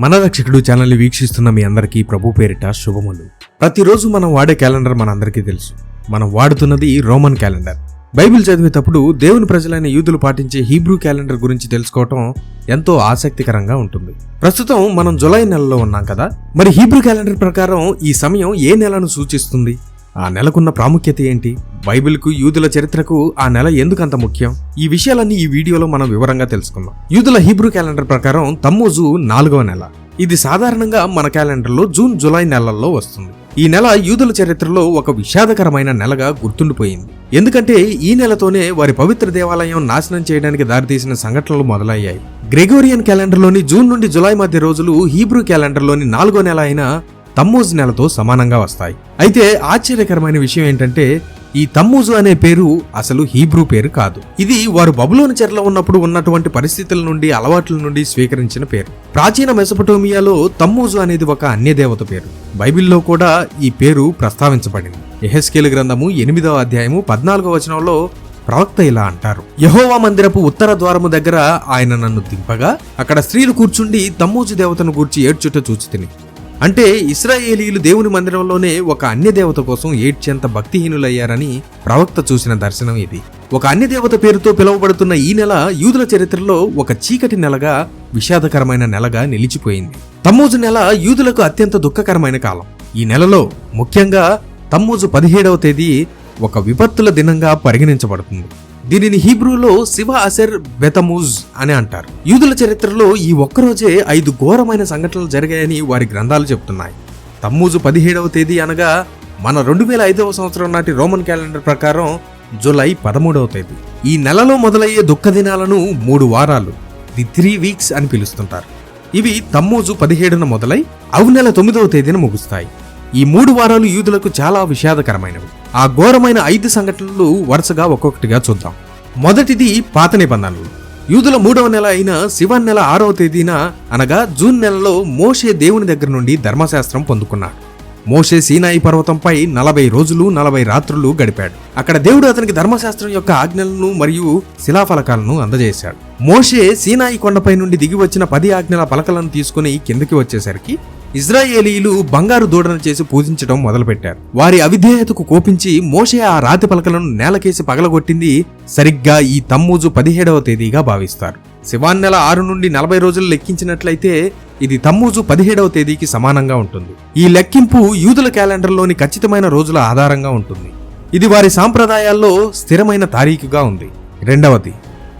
మన రక్షకుడు ఛానల్ని వీక్షిస్తున్న మీ అందరికీ ప్రభు పేరిట శుభములు. ప్రతిరోజు మనం వాడే క్యాలెండర్ మనందరికీ తెలుసు. మనం వాడుతున్నది రోమన్ క్యాలెండర్. బైబిల్ చదివేటప్పుడు దేవుని ప్రజలైన యూదులు పాటించే హీబ్రూ క్యాలెండర్ గురించి తెలుసుకోవటం ఎంతో ఆసక్తికరంగా ఉంటుంది. ప్రస్తుతం మనం జులై నెలలో ఉన్నాం కదా? మరి హీబ్రూ క్యాలెండర్ ప్రకారం ఈ సమయం ఏ నెలను సూచిస్తుంది? ఆ నెలకున్న ప్రాముఖ్యత ఏంటి? బైబిల్కు యూదుల చరిత్రకు ఆ నెల ఎందుకు అంత ముఖ్యం? ఈ విషయాలన్నీ ఈ వీడియోలో మనం వివరంగా తెలుసుకుందాం. యూదుల హీబ్రూ క్యాలెండర్ ప్రకారం తమ్మూజు నాలుగవ నెల. ఇది సాధారణంగా మన క్యాలెండర్లో జూన్ జూలై నెలల్లో వస్తుంది. ఈ నెల యూదుల చరిత్రలో ఒక విషాదకరమైన నెలగా గుర్తుండిపోయింది. ఎందుకంటే ఈ నెలతోనే వారి పవిత్ర దేవాలయం నాశనం చేయడానికి దారితీసిన సంఘటనలు మొదలయ్యాయి. గ్రెగోరియన్ క్యాలెండర్లోని జూన్ నుండి జులై మధ్య రోజులు హీబ్రూ క్యాలెండర్లోని నాలుగో నెల అయిన తమ్మోజ్ నెలతో సమానంగా వస్తాయి. అయితే ఆశ్చర్యకరమైన విషయం ఏంటంటే ఈ తమ్మూజు అనే పేరు అసలు హీబ్రూ పేరు కాదు. ఇది వారు బబులోని చెరలో ఉన్నప్పుడు ఉన్నటువంటి పరిస్థితుల నుండి అలవాట్ల నుండి స్వీకరించిన పేరు. ప్రాచీన మెసపటోమియాలో తమ్మూజు అనేది ఒక అన్యదేవత పేరు. బైబిల్లో కూడా ఈ పేరు ప్రస్తావించబడింది. ఎహెస్కేల్ గ్రంథము ఎనిమిదవ అధ్యాయము పద్నాలుగో వచనంలో ప్రవక్త ఇలా అంటారు యహోవా మందిరపు ఉత్తర ద్వారము దగ్గర ఆయన నన్ను దింపగా అక్కడ స్త్రీలు కూర్చుండి తమ్మూజు దేవతను గూర్చి ఏడ్చుట చూచితిని. అంటే ఇస్రాయేలీలు దేవుని మందిరంలోనే ఒక అన్య దేవత కోసం ఏడ్చేంత భక్తిహీనులయ్యారని ప్రవక్త చూసిన దర్శనం ఇది. ఒక అన్య దేవత పేరుతో పిలువబడుతున్న ఈ నెల యూదుల చరిత్రలో ఒక చీకటి నెలగా విషాదకరమైన నెలగా నిలిచిపోయింది. తమ్మూజు నెల యూదులకు అత్యంత దుఃఖకరమైన కాలం. ఈ నెలలో ముఖ్యంగా తమ్మూజు పదిహేడవ తేదీ ఒక విపత్తుల దినంగా పరిగణించబడుతుంది. దీనిని హీబ్రూలో శివ అసెర్ బెతమూజ్ అని అంటారు. యూదుల చరిత్రలో ఈ ఒక్కరోజే ఐదు ఘోరమైన సంఘటనలు జరిగాయని వారి గ్రంథాలు చెబుతున్నాయి తమ్మూజు పదిహేడవ తేదీ అనగా మన రెండు వేల ఐదవ సంవత్సరం నాటి రోమన్ క్యాలెండర్ ప్రకారం జూలై పదమూడవ తేదీ. ఈ నెలలో మొదలయ్యే దుఃఖ దినాలను మూడు వారాలు ది త్రీ వీక్స్ అని పిలుస్తుంటారు. ఇవి తమ్మూజు పదిహేడున మొదలై అవు నెల తొమ్మిదవ తేదీన ముగుస్తాయి. ఈ మూడు వారాలు యూదులకు చాలా విషాదకరమైనవి. ఆ ఘోరమైన ఐదు సంఘటనలు వరుసగా ఒక్కొక్కటిగా చూద్దాం. మొదటిది పాత నిబంధనలు. యూదుల మూడవ నెల అయిన శివన్ నెల ఆరవ తేదీన అనగా జూన్ నెలలో మోషే దేవుని దగ్గర నుండి ధర్మశాస్త్రం పొందుకున్నాడు. మోషే సీనాయి పర్వతంపై నలభై రోజులు నలభై రాత్రులు గడిపాడు. అక్కడ దేవుడు అతనికి ధర్మశాస్త్రం యొక్క ఆజ్ఞలను మరియు శిలాఫలకాలను అందజేశాడు. మోషే సీనాయి కొండపై నుండి దిగి వచ్చిన పది ఆజ్ఞల పలకలను తీసుకుని కిందకి వచ్చేసరికి ఇజ్రాయేలీలు బంగారు దూడను చేసి పూజించడం మొదలుపెట్టారు. వారి అవిధేయతకు కోపించి మోషే ఆ రాతి పలకలను నేలకేసి పగలగొట్టింది సరిగ్గా ఈ తమ్మూజు పదిహేడవ తేదీగా భావిస్తారు. శివాన్ నెల ఆరు నుండి నలభై రోజులు లెక్కించినట్లయితే ఇది తమ్మూజు పదిహేడవ తేదీకి సమానంగా ఉంటుంది. ఈ లెక్కింపు యూదుల క్యాలెండర్లోని ఖచ్చితమైన రోజుల ఆధారంగా ఉంటుంది. ఇది వారి సాంప్రదాయాల్లో స్థిరమైన తారీఖుగా ఉంది. రెండవది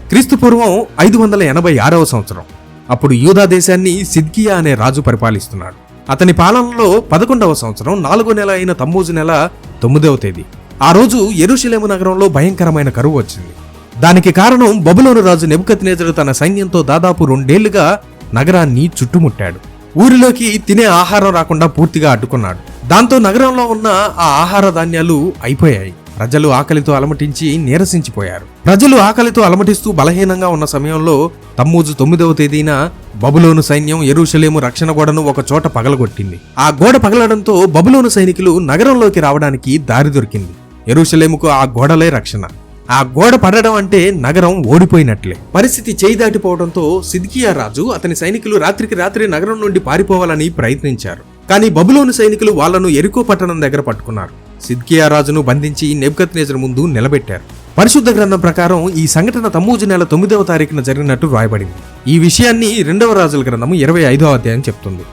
క్రీస్తు పూర్వం ఐదు వందల ఎనభై ఆరవ సంవత్సరం. అప్పుడు యూదా దేశాన్ని సిద్కియా అనే రాజు పరిపాలిస్తున్నాడు. అతని పాలనలో పదకొండవ సంవత్సరం నాలుగో నెల అయిన తమ్మూజు నెల తొమ్మిదవ తేదీ. ఆ రోజు ఎరుషలేము నగరంలో భయంకరమైన కరువు వచ్చింది. దానికి కారణం బబులోను రాజు నెబుకత్నేజరు తన సైన్యంతో దాదాపు రెండేళ్ళుగా నగరాన్ని చుట్టుముట్టాడు. ఊరిలోకి తినే ఆహారం రాకుండా పూర్తిగా అడ్డుకున్నాడు. దాంతో నగరంలో ఉన్న ఆ ఆహార ధాన్యాలు అయిపోయాయి. ప్రజలు ఆకలితో అలమటించి నీరసించిపోయారు. ప్రజలు ఆకలితో అలమటిస్తూ బలహీనంగా ఉన్న సమయంలో తమ్మూజు తొమ్మిదవ తేదీన బబులోను సైన్యం ఎరుషలేము రక్షణ గోడను ఒక చోట పగలగొట్టింది. ఆ గోడ పగలడంతో బబులోను సైనికులు నగరంలోకి రావడానికి దారి దొరికింది. ఎరుషలేముకు ఆ గోడలే రక్షణ. ఆ గోడ పడడం అంటే నగరం ఓడిపోయినట్లే. పరిస్థితి చేయి దాటిపోవడంతో సిద్కియా రాజు అతని సైనికులు రాత్రికి రాత్రి నగరం నుండి పారిపోవాలని ప్రయత్నించారు. కానీ బబులోను సైనికులు వాళ్ళను ఎరుకో పట్టణం దగ్గర పట్టుకున్నారు. సిద్కియా రాజును బంధించి నెబ్కత్నేజర్ ముందు నిలబెట్టారు. పరిశుద్ధ గ్రంథం ప్రకారం ఈ సంఘటన తమ్మూజు నెల తొమ్మిదవ తారీఖున జరిగినట్టు రాయబడింది ఈ విషయాన్ని రెండవ రాజుల గ్రంథము ఇరవై ఐదవ అధ్యాయం చెప్తుంది.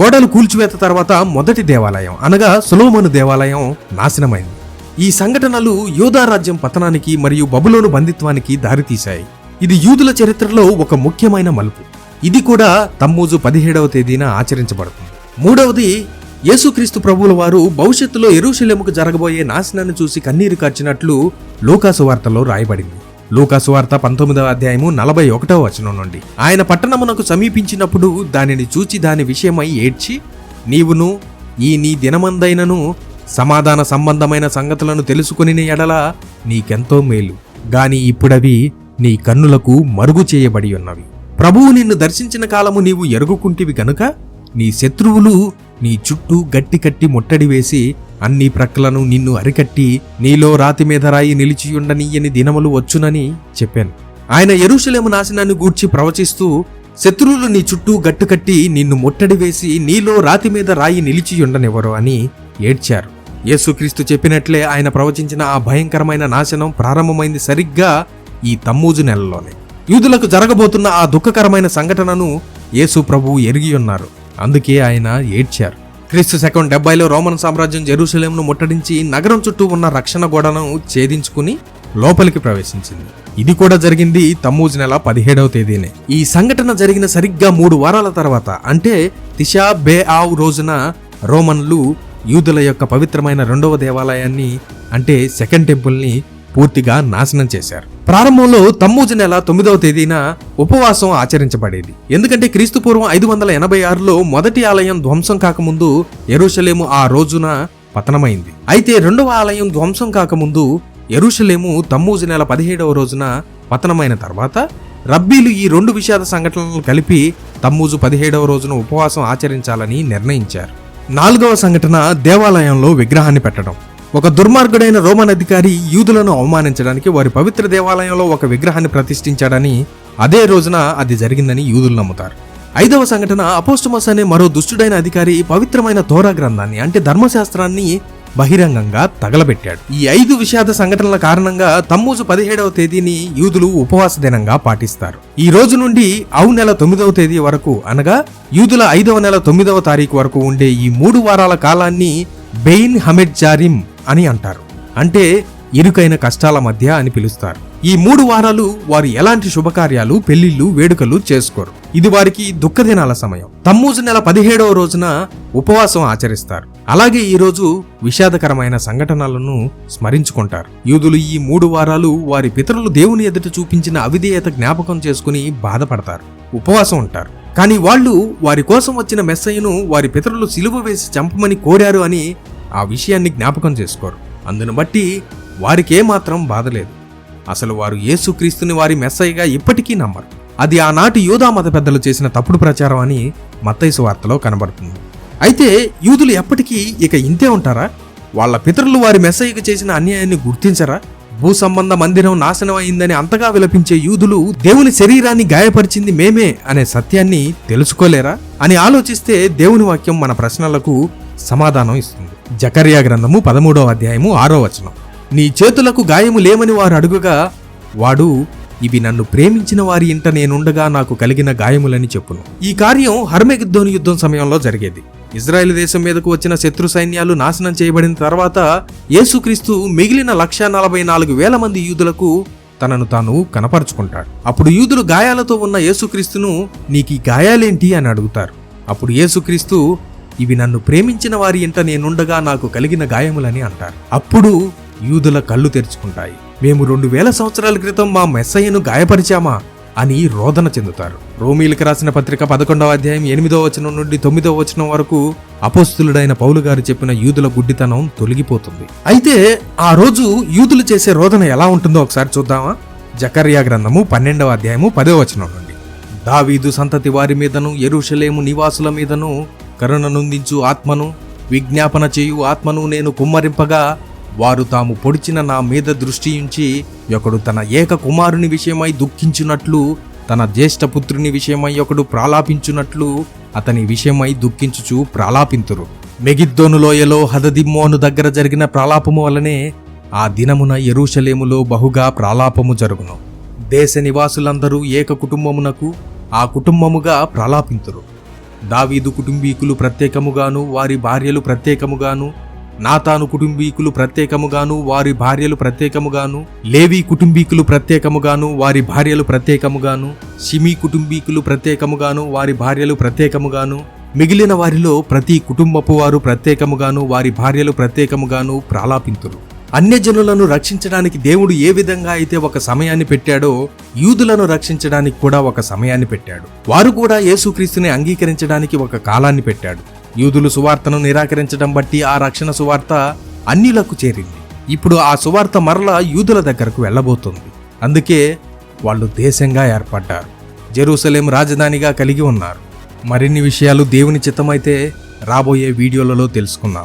గోడలు కూల్చివేత తర్వాత మొదటి దేవాలయం అనగా సులోమను దేవాలయం నాశనమైంది. ఈ సంఘటనలు యోధా రాజ్యం పతనానికి మరియు బబులోను బంధిత్వానికి దారితీశాయి. ఇది యూదుల చరిత్రలో ఒక ముఖ్యమైన మలుపు. ఇది కూడా తమ్మూజు పదిహేడవ తేదీన ఆచరించబడుతుంది. మూడవది యేసుక్రీస్తు ప్రభువుల వారు భవిష్యత్తులో ఎరుషలేముకు జరగబోయే నాశనాన్ని చూసి కన్నీరు కార్చినట్లు లూకాసు వార్తలో రాయబడింది. లూకాసు వార్త పంతొమ్మిదవ అధ్యాయము నలభై ఒకటవ వచనం నుండి. ఆయన పట్టణమునకు సమీపించినప్పుడు దానిని చూచి దాని విషయమై ఏడ్చి నీవును ఈ నీ దినమందైనను సమాధాన సంబంధమైన సంగతులను తెలుసుకుని ఎడల నీకెంతో మేలు. గాని ఇప్పుడవి నీ కన్నులకు మరుగు చేయబడి ఉన్నవి. ప్రభువు నిన్ను దర్శించిన కాలము నీవు ఎరుగుకుంటివి గనుక నీ శత్రువులు నీ చుట్టూ గట్టి కట్టి ముట్టడి వేసి అన్ని ప్రక్కలను నిన్ను అరికట్టి నీలో రాతి మీద రాయి నిలిచియుండనీయని దినములు వచ్చునని చెప్పాను. ఆయన ఎరుషలేము నాశనాన్ని గూర్చి ప్రవచిస్తూ శత్రువులు నీ చుట్టూ గట్టుకట్టి నిన్ను ముట్టడి వేసి నీలో రాతి మీద రాయి నిలిచియుండనివ్వరు అని ఏడ్చారు. యేసుక్రీస్తు చెప్పినట్లే ఆయన ప్రవచించిన ఆ భయంకరమైన నాశనం ప్రారంభమైంది సరిగ్గా ఈ తమ్మూజు నెలలోనే. యూదులకు జరగబోతున్న ఆ దుఃఖకరమైన సంఘటనను యేసు ప్రభువు ఎరిగి ఉన్నారు. అందుకే ఆయన ఏడ్చారు. క్రీస్తు శకం డెబ్బైలో రోమన్ సామ్రాజ్యం జెరూసలేంను ముట్టడించి నగరం చుట్టూ ఉన్న రక్షణ గోడను ఛేదించుకుని లోపలికి ప్రవేశించింది. ఇది కూడా జరిగింది తమ్మూజ్ నెల పదిహేడవ తేదీనే. ఈ సంఘటన జరిగిన సరిగ్గా మూడు వారాల తర్వాత అంటే తిషా బే ఆవ్ రోజున రోమన్లు యూదుల యొక్క పవిత్రమైన రెండవ దేవాలయాన్ని అంటే సెకండ్ టెంపుల్ని పూర్తిగా నాశనం చేశారు. ప్రారంభంలో తమ్మూజు నెల తొమ్మిదవ తేదీన ఉపవాసం ఆచరించబడేది. ఎందుకంటే క్రీస్తుపూర్వం ఐదు వందల ఎనభై ఆరులో మొదటి ఆలయం ధ్వంసం కాకముందు ఎరుషలేము ఆ రోజున పతనమైంది. అయితే రెండవ ఆలయం ధ్వంసం కాకముందు ఎరుషలేము తమ్మూజు నెల పదిహేడవ రోజున పతనమైన తర్వాత రబ్బీలు ఈ రెండు విషాద సంఘటనలను కలిపి తమ్మూజు పదిహేడవ రోజున ఉపవాసం ఆచరించాలని నిర్ణయించారు. నాలుగవ సంఘటన దేవాలయంలో విగ్రహాన్ని పెట్టడం. ఒక దుర్మార్గుడైన రోమన్ అధికారి యూదులను అవమానించడానికి వారి పవిత్ర దేవాలయంలో ఒక విగ్రహాన్ని ప్రతిష్ఠించాడని అదే రోజున అది జరిగిందని యూదులు నమ్ముతారు. ఐదవ సంఘటన అపోస్టమస్ అనే మరో దుష్టుడైన అధికారి పవిత్రమైన తోరా గ్రంథాన్ని అంటే ధర్మశాస్త్రాన్ని బహిరంగంగా తగలబెట్టాడు. ఈ ఐదు విషాద సంఘటనల కారణంగా తమ్మూజు పదిహేడవ తేదీని యూదులు ఉపవాస దినంగా పాటిస్తారు. ఈ రోజు నుండి అవు నెల తొమ్మిదవ తేదీ వరకు అనగా యూదుల ఐదవ నెల తొమ్మిదవ తారీఖు వరకు ఉండే ఈ మూడు వారాల కాలాన్ని బెయిన్ హమెడ్ జారిమ్ అని అంటారు. అంటే ఇరుకైన కష్టాల మధ్య అని పిలుస్తారు. ఈ మూడు వారాలు వారు ఎలాంటి శుభకార్యాలు పెళ్ళిళ్ళు వేడుకలు చేసుకోరు. ఇది వారికి దుఃఖదినాల సమయం. తమ్మూజు నెల పదిహేడవ రోజున ఉపవాసం ఆచరిస్తారు. అలాగే ఈ రోజు విషాదకరమైన సంఘటనలను స్మరించుకుంటారు. యూదులు ఈ మూడు వారాలు వారి పితరులు దేవుని ఎదుట చూపించిన అవిధేయత జ్ఞాపకం చేసుకుని బాధపడతారు. ఉపవాసం ఉంటారు. కానీ వాళ్ళు వారి కోసం వచ్చిన మెస్సయ్యను వారి పితరులు సిలువ వేసి చంపమని కోరారు అని ఆ విషయాన్ని జ్ఞాపకం చేసుకోరు. అందును బట్టి వారికే మాత్రం బాధలేదు అసలు వారు యేసుక్రీస్తుని వారి మెస్సయ్యగా ఇప్పటికీ నమ్మరు. అది ఆనాటి యూదా మత పెద్దలు చేసిన తప్పుడు ప్రచారం అని మత్తైసు వార్తలో కనబడుతుంది. అయితే యూదులు ఎప్పటికీ ఇక ఇంతే ఉంటారా? వాళ్ళ పితరులు వారి మెస్సయ్యకు చేసిన అన్యాయాన్ని గుర్తించరా? భూ సంబంధ మందిరం నాశనం అయిందని అంతగా విలపించే యూదులు దేవుని శరీరాన్ని గాయపరిచింది మేమే అనే సత్యాన్ని తెలుసుకోలేరా? అని ఆలోచిస్తే దేవుని వాక్యం మన ప్రశ్నలకు సమాధానం ఇస్తుంది. జకర్యా గ్రంథము పదమూడవ అధ్యాయము ఆరో వచనం. నీ చేతులకు గాయము లేమని వారు అడుగుగా వాడు ఇవి నన్ను ప్రేమించిన వారి ఇంట నేనుండగా నాకు కలిగిన గాయములని చెప్పును. ఈ కార్యం హర్మెగిద్దోని యుద్ధం సమయంలో జరిగేది. ఇజ్రాయెల్ దేశం మీదకు వచ్చిన శత్రు సైన్యాలు నాశనం చేయబడిన తర్వాత యేసుక్రీస్తు మిగిలిన లక్ష నలభై నాలుగు వేల మంది యూదులకు తనను తాను కనపరుచుకుంటాడు. అప్పుడు యూదులు గాయాలతో ఉన్న యేసుక్రీస్తును నీకు ఈ గాయాలేంటి? అని అడుగుతారు. అప్పుడు యేసుక్రీస్తు ఇవి నన్ను ప్రేమించిన వారి ఇంట నేనుండగా నాకు కలిగిన గాయములని అంటారు. అప్పుడు యూదుల కళ్ళు తెరుచుకుంటాయి. మేము రెండు వేల సంవత్సరాల క్రితం మా మెస్సయ్యను గాయపరిచామా అని రోదన చెందుతారు. రోమీలకు రాసిన పత్రిక పదకొండవ అధ్యాయం ఎనిమిదవ వచనం నుండి తొమ్మిదవ వచనం వరకు అపోస్తులుడైన పౌలు గారు చెప్పిన యూదుల గుడ్డితనం తొలగిపోతుంది. అయితే ఆ రోజు యూదులు చేసే రోదన ఎలా ఉంటుందో ఒకసారి చూద్దామా? జకర్యా గ్రంథము పన్నెండవ అధ్యాయము పదో వచనం నుండి. దావీదు సంతతి వారి మీదను ఎరుషలేము నివాసుల మీదను కరుణనుందించు ఆత్మను విజ్ఞాపన చేయు ఆత్మను నేను కుమ్మరింపగా వారు తాము పొడిచిన నా మీద దృష్టి ఉంచి ఒకడు తన ఏక కుమారుని విషయమై దుఃఖించున్నట్లు తన జ్యేష్ఠ పుత్రుని విషయమై ఒకడు ప్రాలాపించున్నట్లు అతని విషయమై దుఃఖించుచు ప్రాలాపింతురు. మెగిద్దోను లోయలో హదదిమ్మోను దగ్గర జరిగిన ప్రాలాపము వలనే ఆ దినమున ఎరుషలేములో బహుగా ప్రాలాపము జరుగును. దేశ నివాసులందరూ ఏక కుటుంబమునకు ఆ కుటుంబముగా ప్రాలాపింతురు. దావీదు కుటుంబీకులు ప్రత్యేకముగాను వారి భార్యలు ప్రత్యేకముగాను నాతాను కుటుంబీకులు ప్రత్యేకముగాను వారి భార్యలు ప్రత్యేకముగాను లేవి కుటుంబీకులు ప్రత్యేకముగాను వారి భార్యలు ప్రత్యేకముగాను సిమి కుటుంబీకులు ప్రత్యేకముగాను వారి భార్యలు ప్రత్యేకముగాను మిగిలిన వారిలో ప్రతి కుటుంబపు వారు ప్రత్యేకముగాను వారి భార్యలు ప్రత్యేకముగాను ప్రాలాపింతులు అన్యజనులను రక్షించడానికి దేవుడు ఏ విధంగా అయితే ఒక సమయాన్ని పెట్టాడో యూదులను రక్షించడానికి కూడా ఒక సమయాన్ని పెట్టాడు. వారు కూడా యేసుక్రీస్తుని అంగీకరించడానికి ఒక కాలాన్ని పెట్టాడు. యూదులు సువార్తను నిరాకరించడం బట్టి ఆ రక్షణ సువార్త అన్యులకు చేరింది. ఇప్పుడు ఆ సువార్త మరలా యూదుల దగ్గరకు వెళ్ళబోతుంది. అందుకే వాళ్ళు దేశంగా ఏర్పడ్డారు. జెరూసలేం రాజధానిగా కలిగి ఉన్నారు. మరిన్ని విషయాలు దేవుని చిత్తమైతే రాబోయే వీడియోలలో తెలుసుకుందాం.